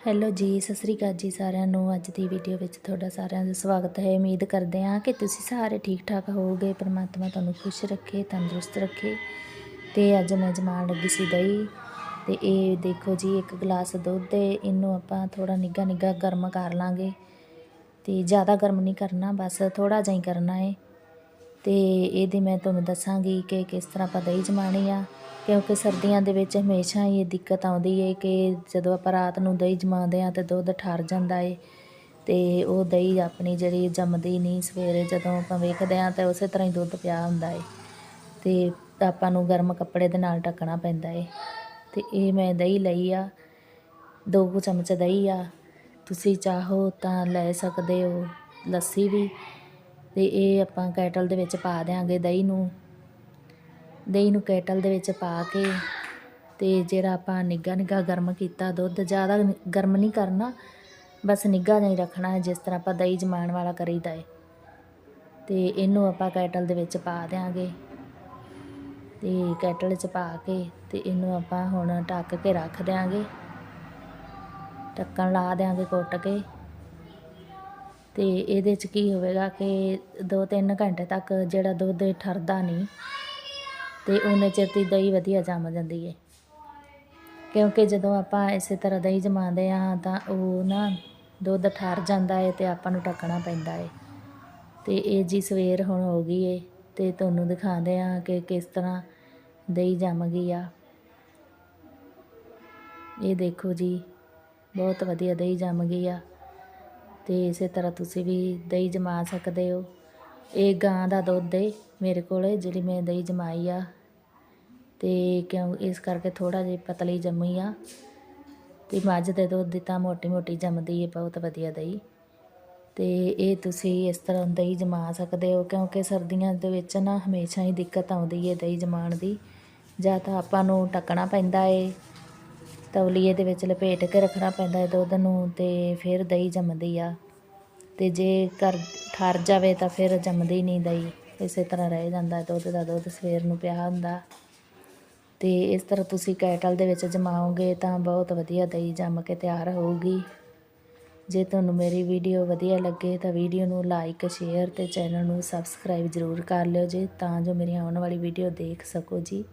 Hello ਜੀ, ਸਤਿ ਸ੍ਰੀ ਅਕਾਲ ਜੀ ਸਾਰਿਆਂ ਨੂੰ। ਅੱਜ ਦੀ ਵੀਡੀਓ ਵਿੱਚ ਤੁਹਾਡਾ ਸਾਰਿਆਂ ਦਾ ਸਵਾਗਤ ਹੈ। ਉਮੀਦ ਕਰਦੇ ਹਾਂ ਕਿ ਤੁਸੀਂ ਸਾਰੇ ਠੀਕ ਠਾਕ ਹੋਵੋਗੇ। ਪਰਮਾਤਮਾ ਤੁਹਾਨੂੰ ਖੁਸ਼ ਰੱਖੇ, ਤੰਦਰੁਸਤ ਰੱਖੇ। ਤੇ ਅੱਜ ਮੈਂ ਜਮਾਉਣ ਲੱਗੀ ਸੀ ਦਹੀਂ। ਤੇ ਇਹ ਦੇਖੋ ਜੀ, ਇੱਕ ਗਲਾਸ ਦੁੱਧ ਹੈ ਇਹਨੂੰ ਆਪਾਂ ਥੋੜਾ ਨਿੱਘਾ ਨਿੱਘਾ ਗਰਮ ਕਰ ਲਾਂਗੇ। ਤੇ ਜ਼ਿਆਦਾ ਗਰਮ ਨਹੀਂ ਕਰਨਾ, ਬਸ ਥੋੜਾ ਜਿਹਾ ਹੀ ਕਰਨਾ ਹੈ ਤੇ ਇਹਦੀ ਮੈਂ ਤੁਹਾਨੂੰ ਦੱਸਾਂਗੀ ਕਿ ਕਿਸ ਤਰ੍ਹਾਂ ਆਪਾਂ ਦਹੀਂ ਜਮਾਣੀ ਆ। ਕਿਉਂਕਿ ਸਰਦੀਆਂ ਦੇ ਵਿੱਚ ਹਮੇਸ਼ਾ ਹੀ ਇਹ ਦਿੱਕਤ ਆਉਂਦੀ ਹੈ ਕਿ ਜਦੋਂ ਆਪਾਂ ਰਾਤ ਨੂੰ ਦਹੀਂ ਜਮਾਉਂਦੇ ਆ ਤੇ ਦੁੱਧ ਠਰ ਜਾਂਦਾ ਏ ਤੇ ਉਹ ਦਹੀਂ ਆਪਣੀ ਜਿਹੜੀ ਜੰਮਦੀ ਨਹੀਂ ਸਵੇਰੇ ਜਦੋਂ ਆਪਾਂ ਵੇਖਦੇ ਆ ਤੇ ਉਸੇ ਤਰ੍ਹਾਂ ਹੀ ਦੁੱਧ ਪਿਆ ਹੁੰਦਾ ਏ ਤੇ ਆਪਾਂ ਨੂੰ ਗਰਮ ਕੱਪੜੇ ਦੇ ਨਾਲ ਢੱਕਣਾ ਪੈਂਦਾ ਏ ਤੇ ਇਹ ਮੈਂ ਦਹੀਂ ਲਈ ਆ, ਦੋ ਕੁ ਚਮਚ ਦਹੀਂ ਆ। ਤੁਸੀਂ ਚਾਹੋ ਤਾਂ ਲੈ ਸਕਦੇ ਹੋ ਲੱਸੀ ਵੀ ਤੇ ਇਹ ਆਪਾਂ ਕੈਟਲ ਦੇ ਵਿੱਚ ਪਾ ਦਿਆਂਗੇ ਦਹੀਂ ਨੂੰ। ਦਹੀਂ ਨੂੰ ਕੈਟਲ ਦੇ ਵਿੱਚ ਪਾ ਕੇ ਅਤੇ ਜਿਹੜਾ ਆਪਾਂ ਨਿੱਘਾ ਨਿੱਘਾ ਗਰਮ ਕੀਤਾ, ਦੁੱਧ ਜ਼ਿਆਦਾ ਗਰਮ ਨਹੀਂ ਕਰਨਾ, ਬਸ ਨਿੱਘਾ ਜਿਹਾ ਹੀ ਰੱਖਣਾ ਜਿਸ ਤਰ੍ਹਾਂ ਆਪਾਂ ਦਹੀਂ ਜਮਾਉਣ ਵਾਲਾ ਕਰੀਦਾ ਏ ਤੇ ਇਹਨੂੰ ਆਪਾਂ ਕੈਟਲ ਦੇ ਵਿੱਚ ਪਾ ਦਿਆਂਗੇ। ਤੇ ਕੈਟਲ 'ਚ ਪਾ ਕੇ ਤੇ ਇਹਨੂੰ ਆਪਾਂ ਹੁਣ ਢੱਕ ਕੇ ਰੱਖ ਦਿਆਂਗੇ। ਢੱਕਣ ਲਾ ਦਿਆਂਗੇ ਕੁੱਟ ਕੇ। ਤੇ ਇਹਦੇ 'ਚ ਕੀ ਹੋਵੇਗਾ ਕਿ 2-3 ਘੰਟੇ ਤੱਕ ਜਿਹੜਾ ਦੁੱਧ ਠਰਦਾ ਨਹੀਂ ਤੇ ਉਹਨੇ ਚਿਰ ਦੀ ਦਹੀਂ ਵਧੀਆ ਜੰਮ ਜਾਂਦੀ ਹੈ ਕਿਉਂਕਿ ਜਦੋਂ ਆਪਾਂ ਇਸੇ ਤਰ੍ਹਾਂ ਦਹੀਂ ਜਮਾਉਂਦੇ ਹਾਂ ਤਾਂ ਉਹ ਨਾ ਦੁੱਧ ਠਰ ਜਾਂਦਾ ਹੈ ਤੇ ਆਪਾਂ ਨੂੰ ਢੱਕਣਾ ਪੈਂਦਾ ਹੈ ਤੇ ਇਹ ਜੀ ਸਵੇਰ ਹੁਣ ਹੋ ਗਈ ਹੈ ਤੇ ਤੁਹਾਨੂੰ ਦਿਖਾਉਂਦੇ ਆ ਕਿ ਕਿਸ ਤਰ੍ਹਾਂ ਦਹੀਂ ਜੰਮ ਗਈ ਆ। ਇਹ ਦੇਖੋ ਜੀ, ਬਹੁਤ ਵਧੀਆ ਦਹੀਂ ਜੰਮ ਗਈ ਆ ਤੇ ਇਸੇ ਤਰ੍ਹਾਂ ਤੁਸੀਂ ਵੀ ਦਹੀਂ ਜਮਾ ਸਕਦੇ ਹੋ। ਇਹ ਗਾਂ ਦਾ ਦੁੱਧ ਏ ਮੇਰੇ ਕੋਲ, ਜਿਹੜੀ ਮੈਂ ਦਹੀਂ ਜਮਾਈ ਆ। ਤੇ ਕਿਉਂ ਇਸ ਕਰਕੇ ਥੋੜਾ ਜਿਹਾ ਪਤਲੀ ਜੰਮੀ ਆ। ਤੇ ਮੱਝ ਦੇ ਦੁੱਧ ਦੀ ਤਾਂ ਮੋਟੀ ਮੋਟੀ ਜੰਮਦੀ ਹੈ ਬਹੁਤ ਵਧੀਆ ਦਹੀਂ। ਤੇ ਇਹ ਤੁਸੀਂ ਇਸ ਤਰ੍ਹਾਂ ਦਹੀਂ ਜਮਾ ਸਕਦੇ ਹੋ, ਕਿਉਂਕਿ ਸਰਦੀਆਂ ਦੇ ਵਿੱਚ ਨਾ ਹਮੇਸ਼ਾ ਹੀ ਦਿੱਕਤ ਆਉਂਦੀ ਹੈ ਦਹੀਂ ਜਮਾਉਣ ਦੀ। ਜਾਂ ਤਾਂ ਆਪਾਂ ਨੂੰ ਟੱਕਣਾ ਪੈਂਦਾ ਏ ਤੌਲੀਏ ਦੇ ਵਿੱਚ ਲਪੇਟ ਕੇ ਰੱਖਣਾ ਪੈਂਦਾ ਹੈ ਦੁੱਧ ਨੂੰ ਤੇ ਫਿਰ ਦਹੀਂ ਜੰਮਦੀ ਆ। ਤੇ ਜੇ ਕਰ ਠਰ ਜਾਵੇ ਤਾਂ ਫਿਰ ਜੰਮਦੀ ਨਹੀਂ ਦਹੀਂ, ਇਸੇ ਤਰ੍ਹਾਂ ਰਹਿ ਜਾਂਦਾ ਦੁੱਧ ਦਾ ਦੁੱਧ ਸਵੇਰ ਨੂੰ ਪਿਆ ਹੁੰਦਾ। ਤੇ ਇਸ ਤਰ੍ਹਾਂ ਤੁਸੀਂ ਕੈਟਲ ਦੇ ਵਿੱਚ ਜਮਾਓਗੇ ਤਾਂ ਬਹੁਤ ਵਧੀਆ ਦਹੀਂ ਜੰਮ ਕੇ ਤਿਆਰ ਹੋਊਗੀ। ਜੇ ਤੁਹਾਨੂੰ ਮੇਰੀ ਵੀਡੀਓ ਵਧੀਆ ਲੱਗੇ ਤਾਂ ਵੀਡੀਓ ਨੂੰ ਲਾਈਕ ਸ਼ੇਅਰ ਤੇ ਚੈਨਲ ਨੂੰ ਸਬਸਕ੍ਰਾਈਬ ਜ਼ਰੂਰ ਕਰ ਲਿਓ ਜੀ, ਤਾਂ ਜੋ ਮੇਰੀ ਆਉਣ ਵਾਲੀ ਵੀਡੀਓ ਦੇਖ ਸਕੋ ਜੀ।